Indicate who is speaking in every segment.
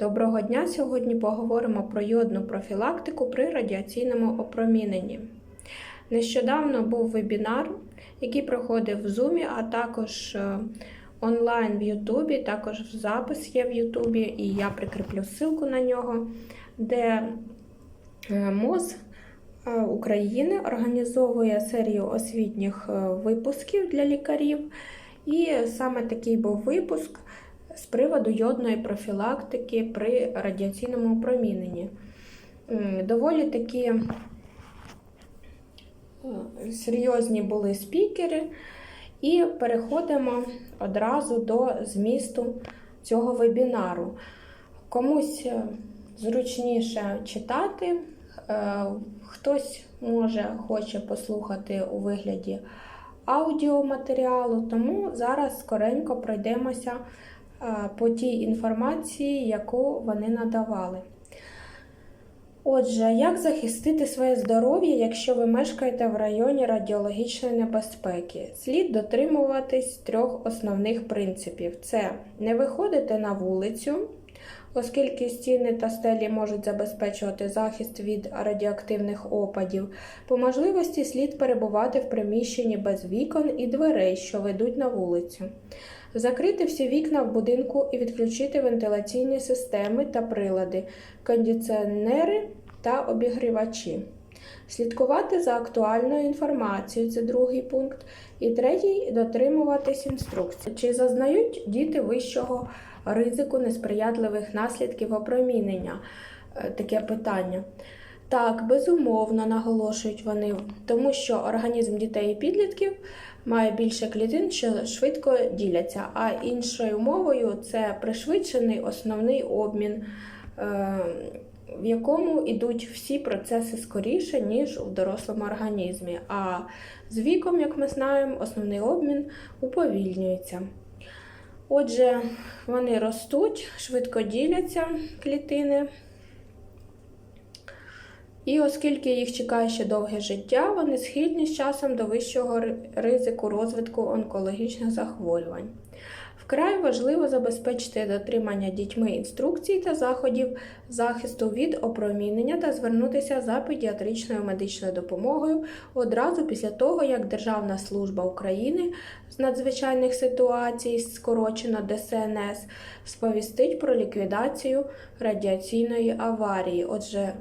Speaker 1: Доброго дня! Сьогодні поговоримо про йодну профілактику при радіаційному опроміненні. Нещодавно був вебінар, який проходив в Zoom, а також е, онлайн в Ютубі, також запис є в Ютубі, і я прикріплю ссылку на нього, де е, МОЗ е, України організовує серію освітніх випусків для лікарів. І саме такий був випуск з приводу йодної профілактики при радіаційному опроміненні. Доволі такі е, серйозні були спікери, і переходимо одразу до змісту цього вебінару. Комусь е, зручніше читати, е, хтось може хоче послухати у вигляді аудіоматеріалу, тому зараз скоренько пройдемося по тій інформації, яку вони надавали. Отже, як захистити своє здоров'я, якщо ви мешкаєте в районі радіологічної небезпеки? Слід дотримуватись трьох основних принципів: це не виходити на вулицю, оскільки стіни та стелі можуть забезпечувати захист від радіоактивних опадів. По можливості слід перебувати в приміщенні без вікон і дверей, що ведуть на вулицю. Закрити всі вікна в будинку і відключити вентиляційні системи та прилади, кондиціонери та обігрівачі. Слідкувати за актуальною інформацією це другий пункт. І третій дотримуватись інструкцій. Чи зазнають діти вищого ризику несприятливих наслідків опромінення? Е, Таке питання. Так, безумовно, наголошують вони, тому що організм дітей і підлітків має більше клітин, що швидко діляться. А іншою мовою це пришвидшений основний обмін, е, в якому йдуть всі процеси скоріше, ніж у дорослому організмі. А з віком, як ми знаємо, основний обмін уповільнюється. Отже, вони ростуть, швидко діляться клітини. І оскільки їх чекає ще довге життя, вони схильні з часом до вищого ризику розвитку онкологічних захворювань. Вкрай важливо забезпечити дотримання дітьми інструкцій та заходів захисту від опромінення та звернутися за педіатричною медичною допомогою одразу після того, як Державна служба України з надзвичайних ситуацій, скорочено ДСНС, сповістить про ліквідацію радіаційної аварії. Отже,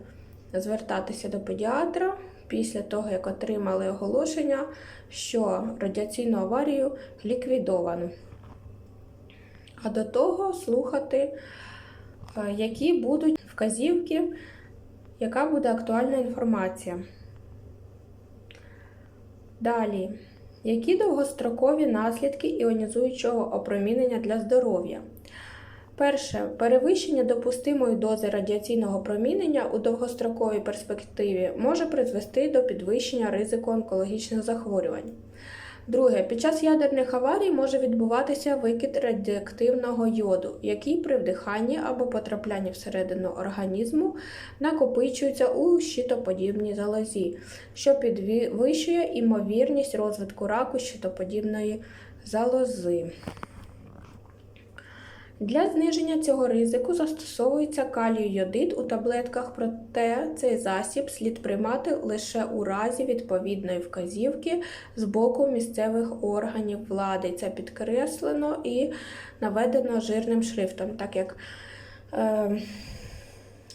Speaker 1: звертатися до педіатра після того, як отримали оголошення, що радіаційну аварію ліквідовано. А до того слухати, е, які будуть вказівки, яка буде актуальна інформація. Далі, які довгострокові наслідки іонізуючого опромінення для здоров'я? Перше, перевищення допустимої дози радіаційного промінення у довгостроковій перспективі може призвести до підвищення ризику онкологічних захворювань. Друге, під час ядерних аварій може відбуватися викид радіоактивного йоду, який при вдиханні або потраплянні всередину організму накопичується у щитоподібній залозі, що підвищує імовірність розвитку раку щитоподібної залози. Для зниження цього ризику застосовується калій-йодид у таблетках, проте цей засіб слід приймати лише у разі відповідної вказівки з боку місцевих органів влади. Це підкреслено і наведено жирним шрифтом, так як е,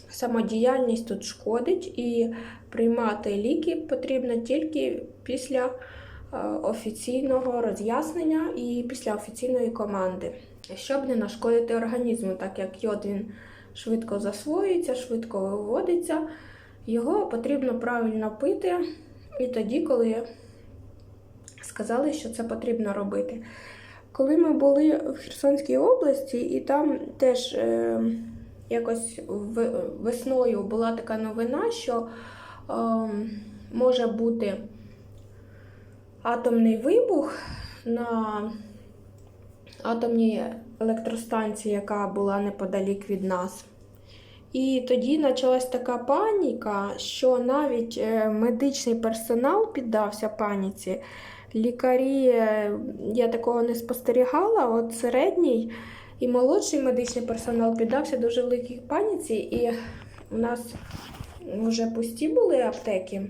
Speaker 1: самодіяльність тут шкодить, і приймати ліки потрібно тільки після е, офіційного роз'яснення і після офіційної команди щоб не нашкодити організму, так як йод він швидко засвоюється, швидко виводиться, його потрібно правильно пити і тоді, коли сказали, що це потрібно робити. Коли ми були в Херсонській області, і там теж е, якось весною була така новина, що е, може бути атомний вибух на атомній електростанції, яка була неподалік від нас. І тоді почалась така паніка, що навіть е, медичний персонал піддався паніці. Лікарі, е, я такого не спостерігала, от середній І молодший медичний персонал піддався дуже великій паніці, і у нас вже пусті були аптеки.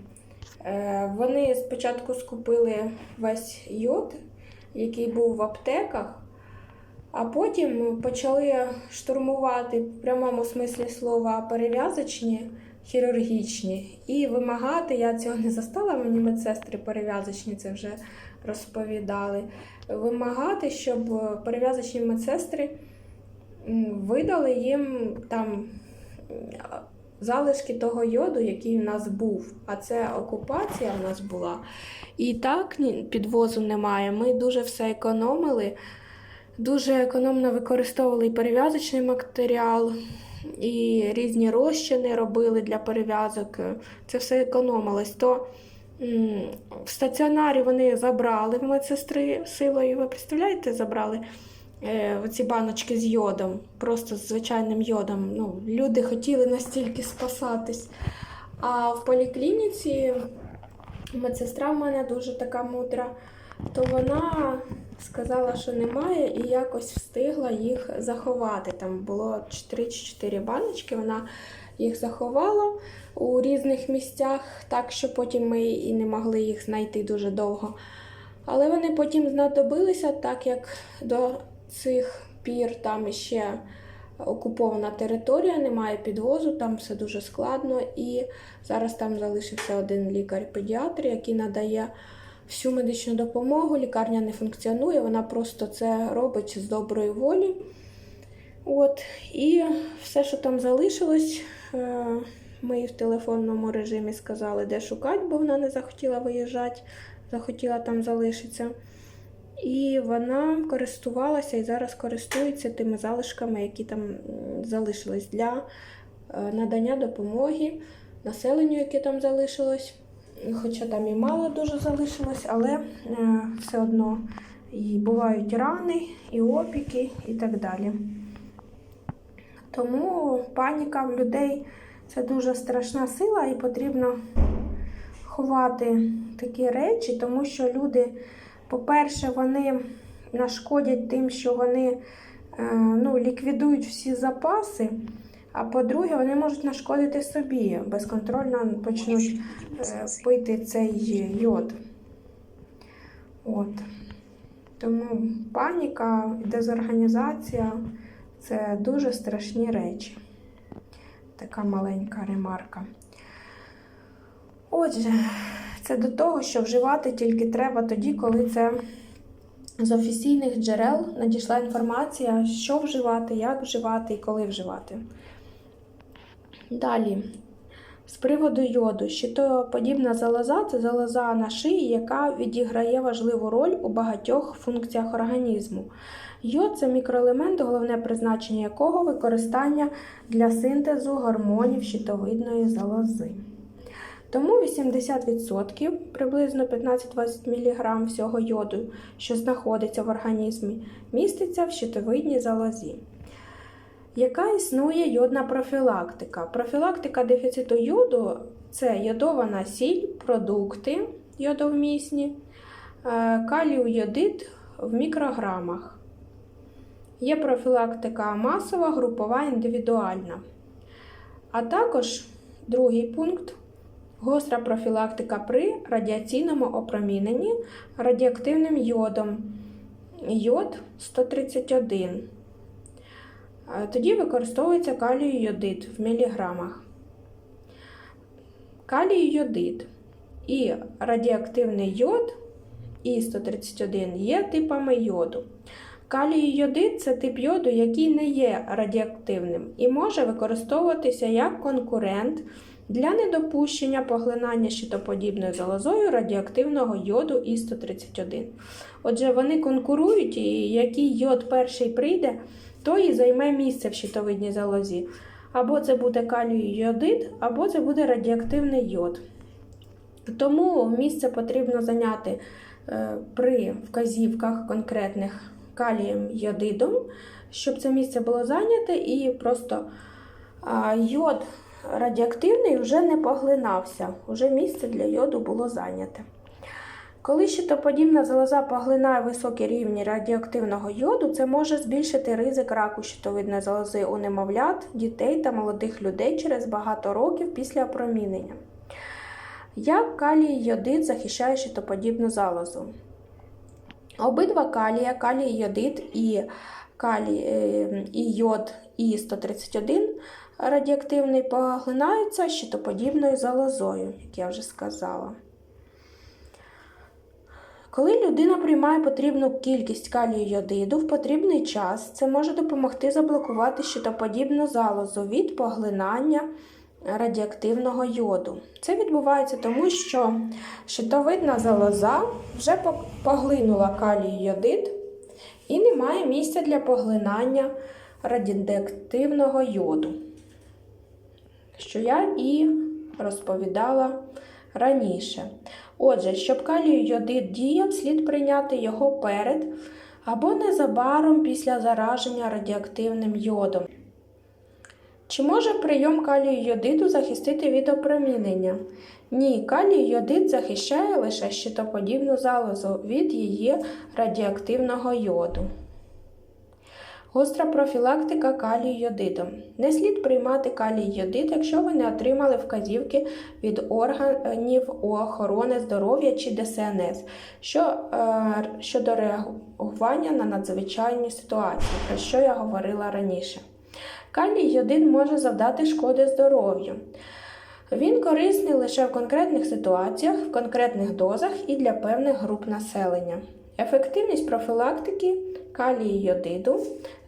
Speaker 1: Е, Вони спочатку скупили весь йод, який був в аптеках, а потім почали штурмувати в прямому смислі слова перев'язочні, хірургічні і вимагати. Я цього не застала, мені медсестри перев'язочні це вже розповідали. Вимагати, щоб перев'язочні медсестри видали їм там залишки того йоду, який в нас був. А це окупація в нас була. І так підвозу немає. Ми дуже все економили. Дуже економно використовували і перев'язочний матеріал, і різні розчини робили для перев'язок. Це все економилось. То в стаціонарі вони забрали в медсестри силою. Ви представляєте, забрали е, оці баночки з йодом, просто з звичайним йодом. Ну, люди хотіли настільки спасатись. А в поліклініці медсестра в мене дуже така мудра, то вона сказала, що немає, і якось встигла їх заховати. Там було 3 чи 4 баночки, вона їх заховала у різних місцях, так що потім ми і не могли їх знайти дуже довго. Але вони потім знадобилися, так як до цих пір там ще окупована територія, немає підвозу, там все дуже складно. І зараз там залишився один лікар-педіатр, який надає всю медичну допомогу. Лікарня не функціонує, вона просто це робить з доброї волі. От, і все, що там залишилось, е, ми в телефонному режимі сказали, де шукати, бо вона не захотіла виїжджати, захотіла там залишитися. І вона користувалася і зараз користується тими залишками, які там залишились для е, надання допомоги населенню, яке там залишилось. Хоча там і мало дуже залишилось, але е, все одно і бувають рани, і опіки, і так далі. Тому паніка в людей це дуже страшна сила, і потрібно ховати такі речі, тому що люди, по-перше, вони нашкодять тим, що вони е, ну, ліквідують всі запаси. А по-друге, вони можуть нашкодити собі, безконтрольно почнуть е, пити цей йод. От. Тому паніка, дезорганізація це дуже страшні речі. Така маленька ремарка. Отже, це до того, що вживати тільки треба тоді, коли це з офіційних джерел надійшла інформація, що вживати, як вживати і коли вживати. Далі, з приводу йоду, щитоподібна залоза це залоза на шиї, яка відіграє важливу роль у багатьох функціях організму. Йод це мікроелемент, головне призначення якого використання для синтезу гормонів щитовидної залози. Тому 80%, приблизно 15-20 мг всього йоду, що знаходиться в організмі, міститься в щитовидній залозі. Яка існує йодна профілактика? Профілактика дефіциту йоду це йодована сіль, продукти йодовмісні, е, калію-йодид в мікрограмах. Є профілактика масова, групова, індивідуальна. А також другий пункт гостра профілактика при радіаційному опроміненні радіоактивним йодом. Йод 131. Тоді використовується калій-йодид в міліграмах. Калій-йодид і радіоактивний йод І131 є типами йоду. Калій-йодид це тип йоду, який не є радіоактивним і може використовуватися як конкурент для недопущення поглинання щитоподібною залозою радіоактивного йоду І131. Отже, вони конкурують, і який йод перший прийде, той і займе місце в щитовидній залозі. Або це буде калій-йодид, або це буде радіоактивний йод. Тому місце потрібно зайняти е, при вказівках конкретних калієм йодидом, щоб це місце було зайняте, і просто йод радіоактивний вже не поглинався, вже місце для йоду було зайняте. Коли щитоподібна залоза поглинає високі рівні радіоактивного йоду, це може збільшити ризик раку щитовидної залози у немовлят, дітей та молодих людей через багато років після опромінення. Як калій йодид захищає щитоподібну залозу? Обидва калія, калій йодид і калій е, і йод і 131 радіоактивний поглинаються щитоподібною залозою, як я вже сказала. Коли людина приймає потрібну кількість калію йодиду в потрібний час, це може допомогти заблокувати щитоподібну залозу від поглинання радіоактивного йоду. Це відбувається тому, що щитовидна залоза вже поглинула калій йодид і немає місця для поглинання радіоактивного йоду, що я і розповідала раніше. Отже, щоб калію йодид діяв, слід прийняти його перед або незабаром після зараження радіоактивним йодом. Чи може прийом калію йодиду захистити від опромінення? Ні, калій йодид захищає лише щитоподібну залозу від її радіоактивного йоду. Гостра профілактика калію йодидом. Не слід приймати калій йодид, якщо ви не отримали вказівки від органів охорони здоров'я чи ДСНС що, е, щодо реагування на надзвичайні ситуації, про що я говорила раніше. Калій йодид може завдати шкоди здоров'ю. Він корисний лише в конкретних ситуаціях, в конкретних дозах і для певних груп населення. Ефективність профілактики калію йодиду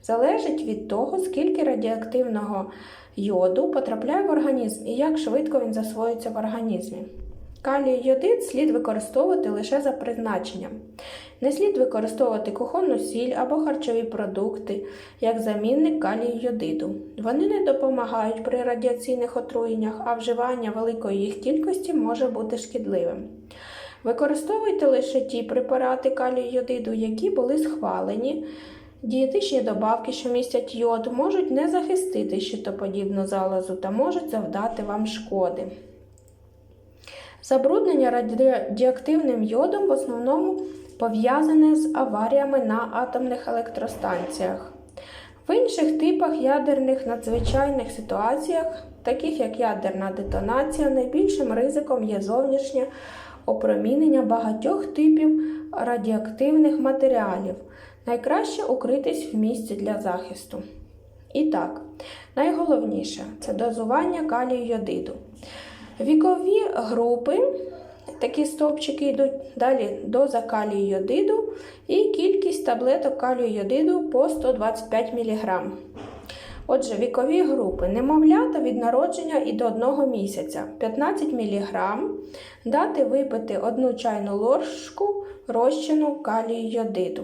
Speaker 1: залежить від того, скільки радіоактивного йоду потрапляє в організм і як швидко він засвоюється в організмі. Калій йодид слід використовувати лише за призначенням. Не слід використовувати кухонну сіль або харчові продукти як замінник калію йодиду. Вони не допомагають при радіаційних отруєннях, а вживання великої їх кількості може бути шкідливим. Використовуйте лише ті препарати калію йодиду, які були схвалені. Дієтичні добавки, що містять йод, можуть не захистити щитоподібну залозу та можуть завдати вам шкоди. Забруднення радіоактивним йодом в основному пов'язане з аваріями на атомних електростанціях. В інших типах ядерних надзвичайних ситуаціях, таких як ядерна детонація, найбільшим ризиком є зовнішнє опромінення багатьох типів радіоактивних матеріалів. Найкраще укритись в місці для захисту. І так, найголовніше це дозування калію йодиду. Вікові групи, такі стовпчики йдуть далі доза калію йодиду і кількість таблеток калію йодиду по 125 мг. Отже, вікові групи немовлята від народження і до 1 місяця 15 мг, дати випити 1 чайну ложку розчину калію йодиду.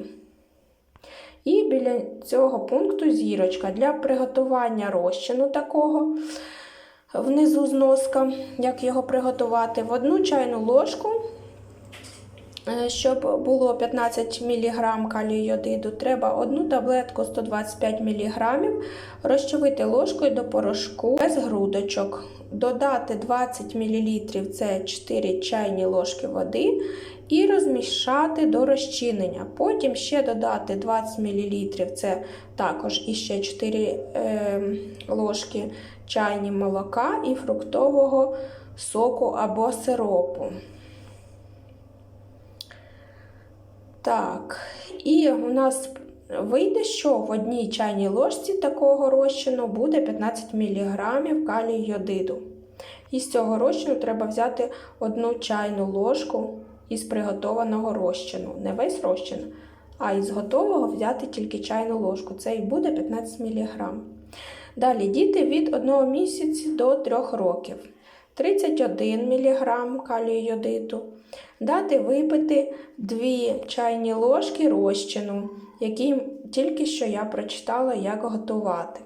Speaker 1: І біля цього пункту зірочка для приготування розчину такого внизу зноска, як його приготувати, в одну чайну ложку, щоб було 15 мг калію йодиду, треба одну таблетку 125 мг розчавити ложкою до порошку без грудочок. Додати 20 мл це 4 чайні ложки води і розмішати до розчинення. Потім ще додати 20 мл, це також іще 4 е, ложки чайні молока і фруктового соку або сиропу. Так, і у нас вийде, що в одній чайній ложці такого розчину буде 15 мг калію йодиду. Із цього розчину треба взяти одну чайну ложку із приготованого розчину. Не весь розчин, а із готового взяти тільки чайну ложку. Це і буде 15 мг. Далі діти від 1 місяця до 3 років. 31 мг калію йодиту. Дати випити 2 чайні ложки розчину, який тільки що я прочитала, як готувати.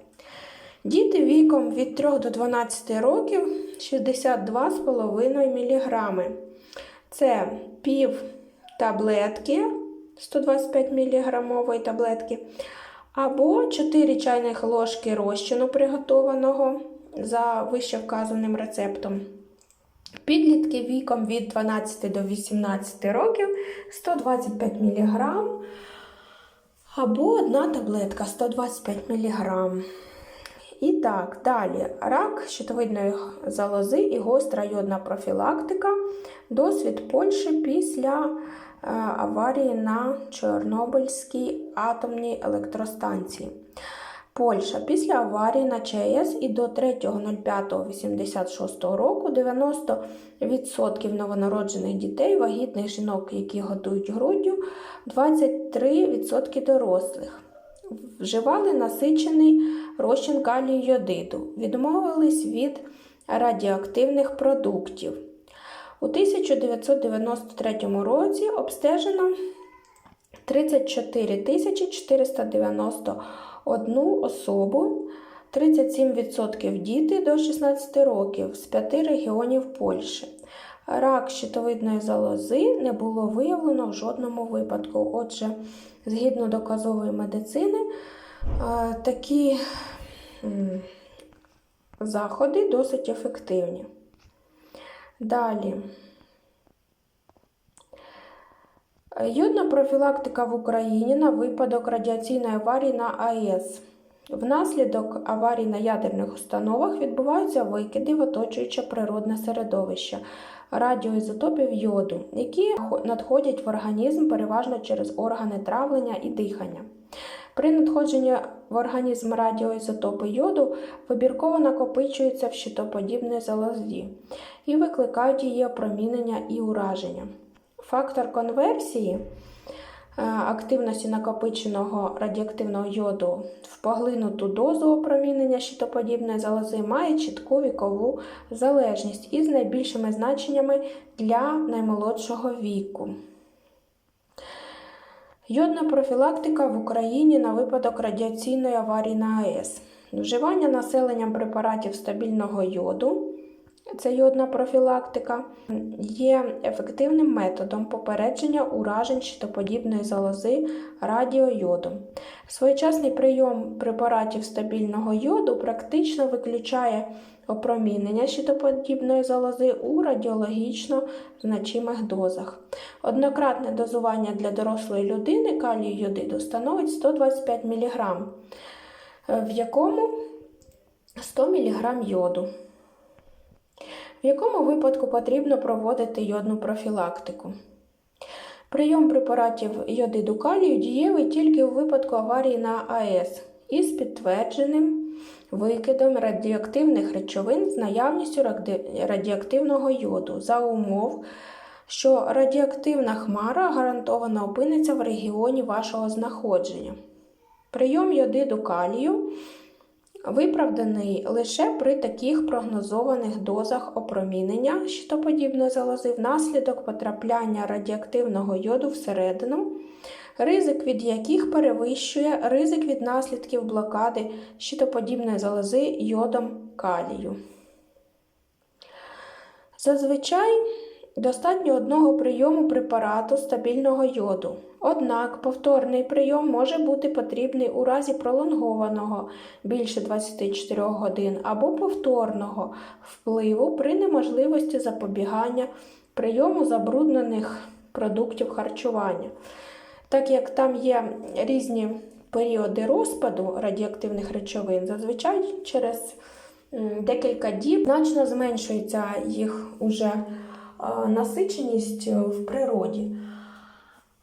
Speaker 1: Діти віком від 3 до 12 років 62,5 мг. Це пів таблетки 125 мг таблетки, або 4 чайних ложки розчину приготованого за вище вказаним рецептом. Підлітки віком від 12 до 18 років 125 мг або одна таблетка 125 мг. І так, далі рак щитовидної залози і гостра йодна профілактика. Досвід Польщі після е, аварії на Чорнобильській атомній електростанції. Польща після аварії на ЧАЕС і до 3.05.86 року 90% новонароджених дітей, вагітних жінок, які годують груддю, 23% дорослих. Вживали насичений розчин калію йодиду, відмовились від радіоактивних продуктів. У 1993 році обстежено 34 491 особу, 37% діти до 16 років з 5 регіонів Польщі. Рак щитовидної залози не було виявлено в жодному випадку. Отже, згідно доказової медицини, такі заходи досить ефективні. Далі. Йодна профілактика в Україні на випадок радіаційної аварії на АЕС. Внаслідок аварій на ядерних установах відбуваються викиди в оточуюче природне середовище радіоізотопів йоду, які надходять в організм переважно через органи травлення і дихання. При надходженні в організм радіоізотопи йоду вибірково накопичуються в щитоподібній залозі і викликають її опромінення і ураження. Фактор конверсії активності накопиченого радіоактивного йоду в поглинуту дозу опромінення щитоподібної залози має чітку вікову залежність із найбільшими значеннями для наймолодшого віку. Йодна профілактика в Україні на випадок радіаційної аварії на АЕС. Вживання населенням препаратів стабільного йоду це йодна профілактика, є ефективним методом попередження уражень щитоподібної залози радіойодом. Своєчасний прийом препаратів стабільного йоду практично виключає опромінення щитоподібної залози у радіологічно значимих дозах. Однократне дозування для дорослої людини калію йодиду становить 125 мг, в якому 100 мг йоду. В якому випадку потрібно проводити йодну профілактику? Прийом препаратів йодиду калію дієвий тільки у випадку аварії на АЕС із підтвердженим викидом радіоактивних речовин з наявністю радіоактивного йоду за умов, що радіоактивна хмара гарантовано опиниться в регіоні вашого знаходження. Прийом йодиду калію виправданий лише при таких прогнозованих дозах опромінення щитоподібної залози внаслідок потрапляння радіоактивного йоду всередину, ризик від яких перевищує ризик від наслідків блокади щитоподібної залози йодом калію. Зазвичай достатньо одного прийому препарату стабільного йоду. Однак повторний прийом може бути потрібний у разі пролонгованого більше 24 годин або повторного впливу при неможливості запобігання прийому забруднених продуктів харчування. Так як там є різні періоди розпаду радіоактивних речовин, зазвичай через декілька діб значно зменшується їх уже насиченість в природі.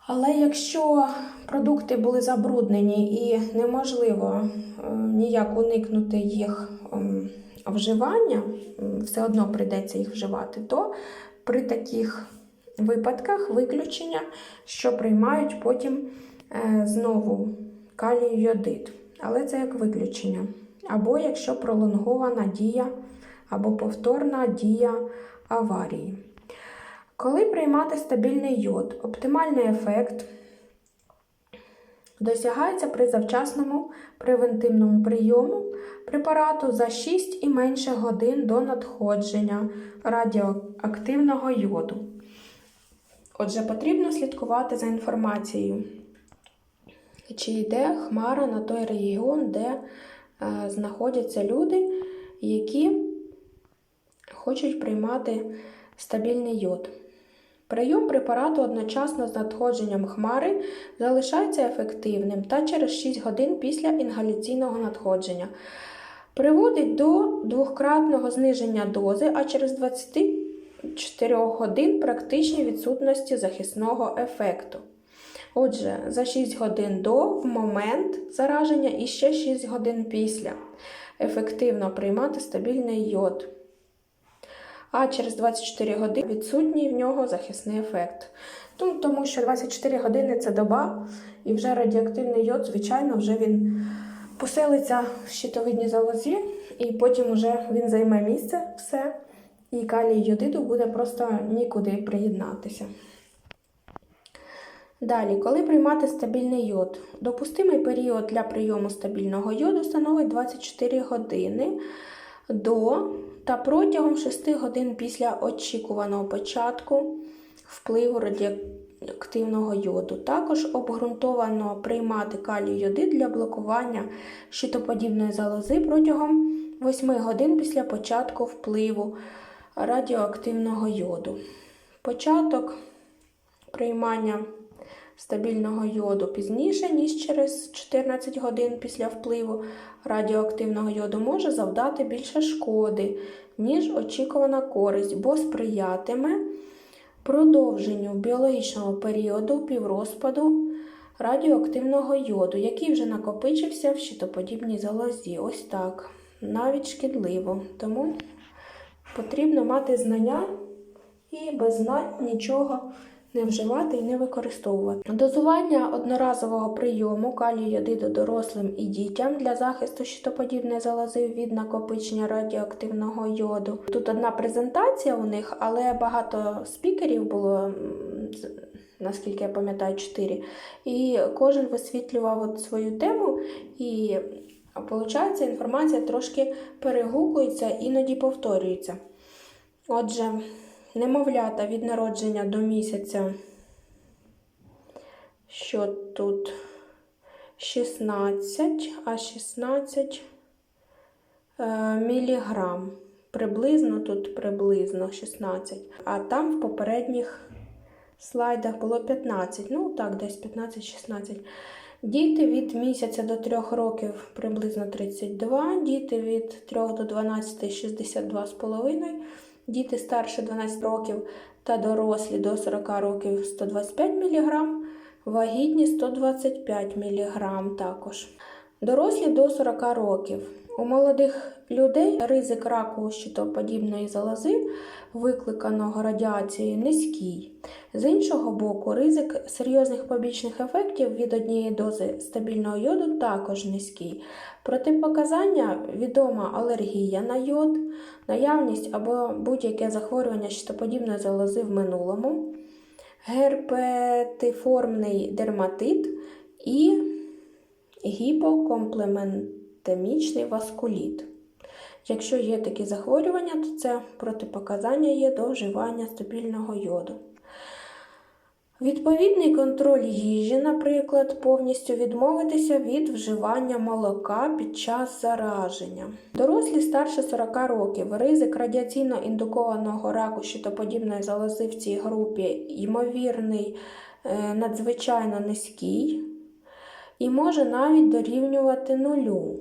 Speaker 1: Але якщо продукти були забруднені і неможливо е, ніяк уникнути їх ем, вживання, все одно прийдеться їх вживати, то при таких випадках виключення, що приймають потім е, знову калій йодид. Але це як виключення. Або якщо пролонгована дія або повторна дія аварії. Коли приймати стабільний йод, оптимальний ефект досягається при завчасному превентивному прийому препарату за 6 і менше годин до надходження радіоактивного йоду. Отже, потрібно слідкувати за інформацією, чи йде хмара на той регіон, де е, знаходяться люди, які хочуть приймати стабільний йод. Прийом препарату одночасно з надходженням хмари залишається ефективним та через 6 годин після інгаляційного надходження. Приводить до двократного зниження дози, а через 24 годин практичній відсутності захисного ефекту. Отже, за 6 годин до в момент зараження і ще 6 годин після. Ефективно приймати стабільний йод. А через 24 години відсутній в нього захисний ефект. Тому що 24 години це доба, і вже радіоактивний йод, звичайно, вже він поселиться в щитовидній залозі, і потім вже він займе місце все, і калій йодиду буде просто нікуди приєднатися. Далі, коли приймати стабільний йод? Допустимий період для прийому стабільного йоду становить 24 години до та протягом 6 годин після очікуваного початку впливу радіоактивного йоду. Також обґрунтовано приймати калій йодид для блокування щитоподібної залози протягом 8 годин після початку впливу радіоактивного йоду. Початок приймання стабільного йоду пізніше, ніж через 14 годин після впливу радіоактивного йоду може завдати більше шкоди, ніж очікувана користь, бо сприятиме продовженню біологічного періоду піврозпаду радіоактивного йоду, який вже накопичився в щитоподібній залозі. Ось так. Навіть шкідливо. Тому потрібно мати знання і без знань нічого не вживати і не використовувати. Дозування одноразового прийому калію йодиду дорослим і дітям для захисту щитоподібної залози від накопичення радіоактивного йоду. Тут одна презентація у них, але багато спікерів було. Наскільки я пам'ятаю, 4. І кожен висвітлював от свою тему, і виходить, інформація трошки перегукується, іноді повторюється. Отже, немовлята від народження до місяця, що тут 16, а 16 е, міліграм. Приблизно тут приблизно 16. А там в попередніх слайдах було 15. Ну, так, десь 15-16. Діти від місяця до 3 років приблизно 32, діти від 3 до 12 62,5, діти старше 12 років та дорослі до 40 років 125 мг, вагітні 125 мг також. Дорослі до 40 років. У молодих людей ризик раку щитоподібної залози, викликаного радіацією, низький. З іншого боку, ризик серйозних побічних ефектів від однієї дози стабільного йоду також низький. Протипоказання відома алергія на йод, наявність або будь-яке захворювання щитоподібної залози в минулому, герпетиформний дерматит і гіпокомплементемічний васкуліт. Якщо є такі захворювання, то це протипоказання є до вживання стабільного йоду. Відповідний контроль їжі, наприклад, повністю відмовитися від вживання молока під час зараження. Дорослі старше 40 років. Ризик радіаційно індукованого раку щитоподібної залози в цій групі ймовірний е, надзвичайно низький і може навіть дорівнювати нулю,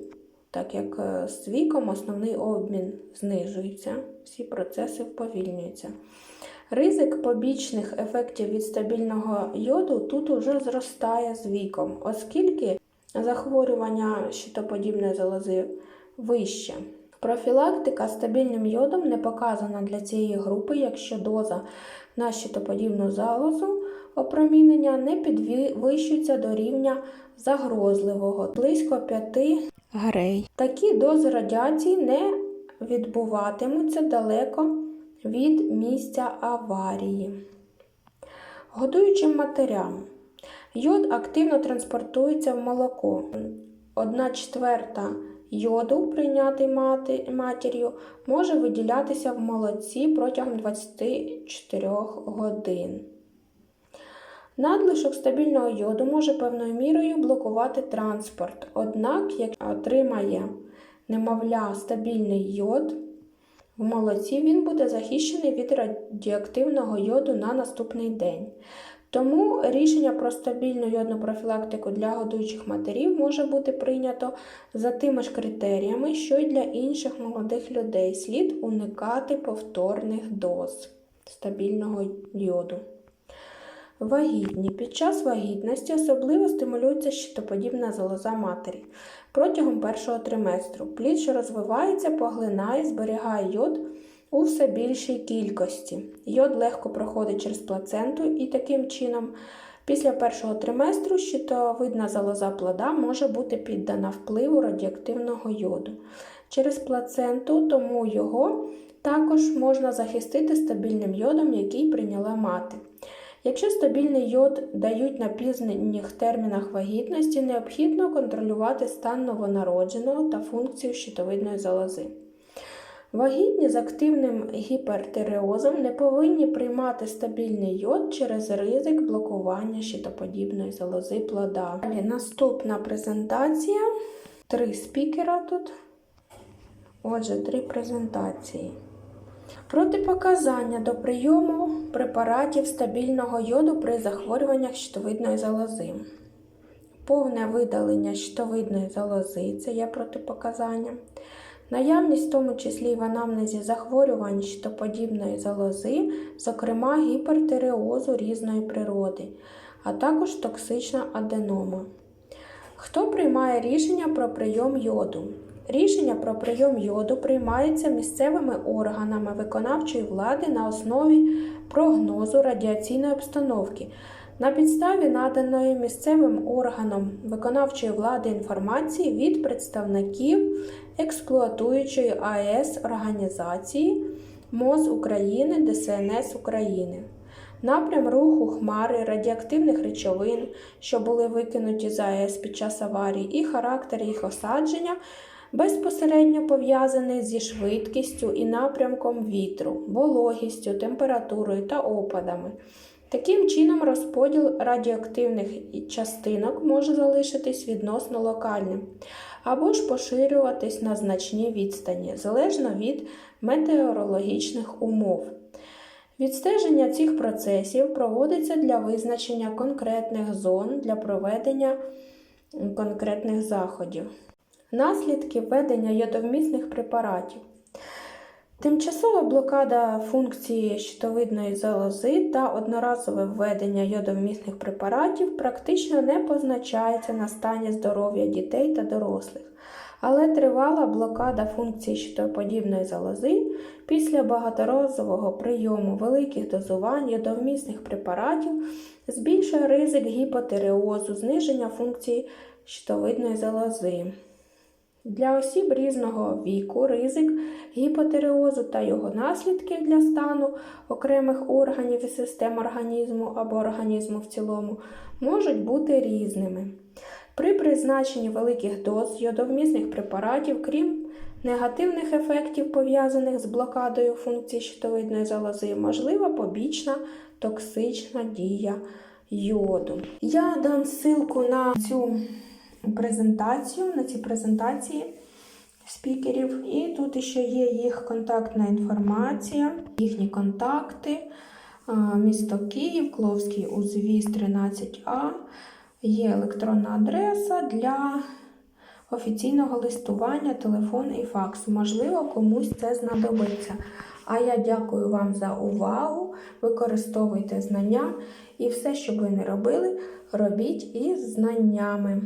Speaker 1: так як е, з віком основний обмін знижується, всі процеси вповільнюються. Ризик побічних ефектів від стабільного йоду тут уже зростає з віком, оскільки захворювання щитоподібної залози вище. Профілактика стабільним йодом не показана для цієї групи, якщо доза на щитоподібну залозу опромінення не підвищується до рівня загрозливого близько 5 грей. Такі дози радіації не відбуватимуться далеко від місця аварії. Годуючим матерям. Йод активно транспортується в молоко. Одна четверта йоду, прийнятий матір'ю, може виділятися в молоці протягом 24 годин. Надлишок стабільного йоду може певною мірою блокувати транспорт. Однак, як отримає немовля стабільний йод, В молоці він буде захищений від радіоактивного йоду на наступний день. Тому рішення про стабільну йодну профілактику для годуючих матерів може бути прийнято за тими ж критеріями, що й для інших молодих людей. Слід уникати повторних доз стабільного йоду. Вагітні. Під час вагітності особливо стимулюється щитоподібна залоза матері протягом першого триместру. Плід, що розвивається, поглинає, зберігає йод у все більшій кількості. Йод легко проходить через плаценту і таким чином після першого триместру щитовидна залоза плода може бути піддана впливу радіоактивного йоду через плаценту, тому його також можна захистити стабільним йодом, який прийняла мати. Якщо стабільний йод дають на пізніх термінах вагітності, необхідно контролювати стан новонародженого та функцію щитовидної залози. Вагітні з активним гіпертиреозом не повинні приймати стабільний йод через ризик блокування щитоподібної залози плода. Далі наступна презентація. Три спікера тут. Отже, три презентації. Протипоказання до прийому препаратів стабільного йоду при захворюваннях щитовидної залози. Повне видалення щитовидної залози це є протипоказання. Наявність, в тому числі в анамнезі захворювань щитоподібної залози, зокрема гіпертиреозу різної природи, а також токсична аденома. Хто приймає рішення про прийом йоду? Рішення про прийом йоду приймається місцевими органами виконавчої влади на основі прогнозу радіаційної обстановки. На підставі наданої місцевим органам виконавчої влади інформації від представників експлуатуючої АЕС організації МОЗ України ДСНС України. Напрям руху хмари радіоактивних речовин, що були викинуті з АЕС під час аварії, і характер їх осадження безпосередньо пов'язаний зі швидкістю і напрямком вітру, вологістю, температурою та опадами. Таким чином, розподіл радіоактивних частинок може залишитись відносно локальним або ж поширюватись на значні відстані, залежно від метеорологічних умов. Відстеження цих процесів проводиться для визначення конкретних зон для проведення конкретних заходів. Наслідки введення йодовмісних препаратів. Тимчасова блокада функції щитовидної залози та одноразове введення йодовмісних препаратів практично не позначається на стані здоров'я дітей та дорослих, але тривала блокада функції щитоподібної залози після багаторазового прийому великих дозувань йодовмісних препаратів збільшує ризик гіпотиреозу, зниження функції щитовидної залози. Для осіб різного віку ризик гіпотиреозу та його наслідків для стану окремих органів і систем організму або організму в цілому можуть бути різними. При призначенні великих доз йодовмісних препаратів, крім негативних ефектів, пов'язаних з блокадою функції щитовидної залози, можлива побічна токсична дія йоду. Я дам ссылку на цю презентацію, на ці презентації спікерів. І тут ще є їх контактна інформація, їхні контакти. Місто Київ, Кловський узвіз 13А. Є електронна адреса для офіційного листування, телефон і факс. Можливо, комусь це знадобиться. А я дякую вам за увагу. Використовуйте знання і все, що ви не робили, робіть із знаннями.